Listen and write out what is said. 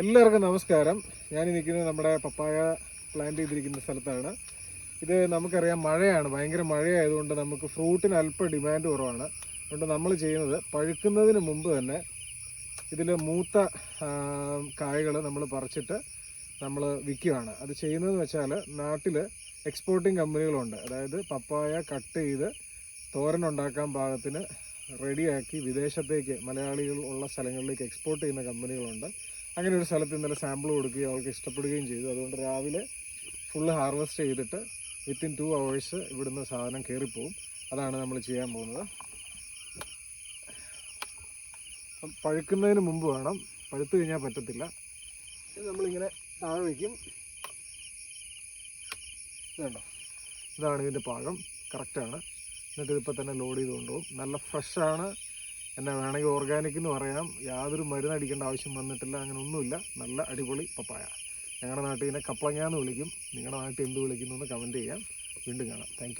എല്ലാവർക്കും നമസ്കാരം. ഞാൻ നിൽക്കുന്നത് നമ്മുടെ പപ്പായ പ്ലാന്റ് ചെയ്തിരിക്കുന്ന സ്ഥലത്താണ്. ഇത് നമുക്കറിയാം മഴയാണ്. ഭയങ്കര മഴയായതുകൊണ്ട് നമുക്ക് ഫ്രൂട്ടിന് അല്പം ഡിമാൻഡ് കുറവാണ്. അതുകൊണ്ട് നമ്മൾ ചെയ്യുന്നത് പഴുക്കുന്നതിന് മുമ്പ് തന്നെ ഇതിൽ മൂത്ത കായകൾ നമ്മൾ പറിച്ചിട്ട് നമ്മൾ വിൽക്കുകയാണ്. അത് ചെയ്യുന്നതെന്ന് വെച്ചാൽ നാട്ടിൽ എക്സ്പോർട്ടിങ് കമ്പനികളുണ്ട് അതായത് പപ്പായ കട്ട് ചെയ്ത് തോരനുണ്ടാക്കാൻ പാകത്തിന് റെഡിയാക്കി വിദേശത്തേക്ക് മലയാളികൾ ഉള്ള സ്ഥലങ്ങളിലേക്ക് എക്സ്പോർട്ട് ചെയ്യുന്ന കമ്പനികളുണ്ട്. അങ്ങനെ ഒരു സ്ഥലത്ത് ഇന്നലെ സാമ്പിൾ കൊടുക്കുകയും അവർക്ക് ഇഷ്ടപ്പെടുകയും ചെയ്തു. അതുകൊണ്ട് രാവിലെ ഫുള്ള് ഹാർവെസ്റ്റ് ചെയ്തിട്ട് വിത്തിൻ ടു അവേഴ്സ് ഇവിടുന്ന് സാധനം കയറിപ്പോവും അതാണ് നമ്മൾ ചെയ്യാൻ പോകുന്നത്. പഴുക്കുന്നതിന് മുമ്പ് വേണം. പഴുത്ത് കഴിഞ്ഞാൽ പറ്റത്തില്ല. നമ്മളിങ്ങനെ താഴെ വയ്ക്കും ഇതുണ്ടോ? ഇതാണ് ഇതിന്റെ പാകം. കറക്റ്റാണ് എന്നിട്ട് ഇതിപ്പോൾ തന്നെ ലോഡ് ചെയ്ത് കൊണ്ടുപോകും നല്ല ഫ്രഷാണ്. എന്നെ വേണമെങ്കിൽ ഓർഗാനിക് എന്ന് പറയാം യാതൊരു മരുന്ന് അടിക്കേണ്ട ആവശ്യം വന്നിട്ടില്ല. അങ്ങനെ ഒന്നുമില്ല നല്ല അടിപൊളി പപ്പായ. ഞങ്ങളുടെ നാട്ടിൽ ഇതിനെ കപ്പളങ്ങ എന്ന് വിളിക്കും. നിങ്ങളുടെ നാട്ടിൽ എന്ത് വിളിക്കുന്നു എന്ന് കമന്റ് ചെയ്യാം. വീണ്ടും കാണാം. താങ്ക്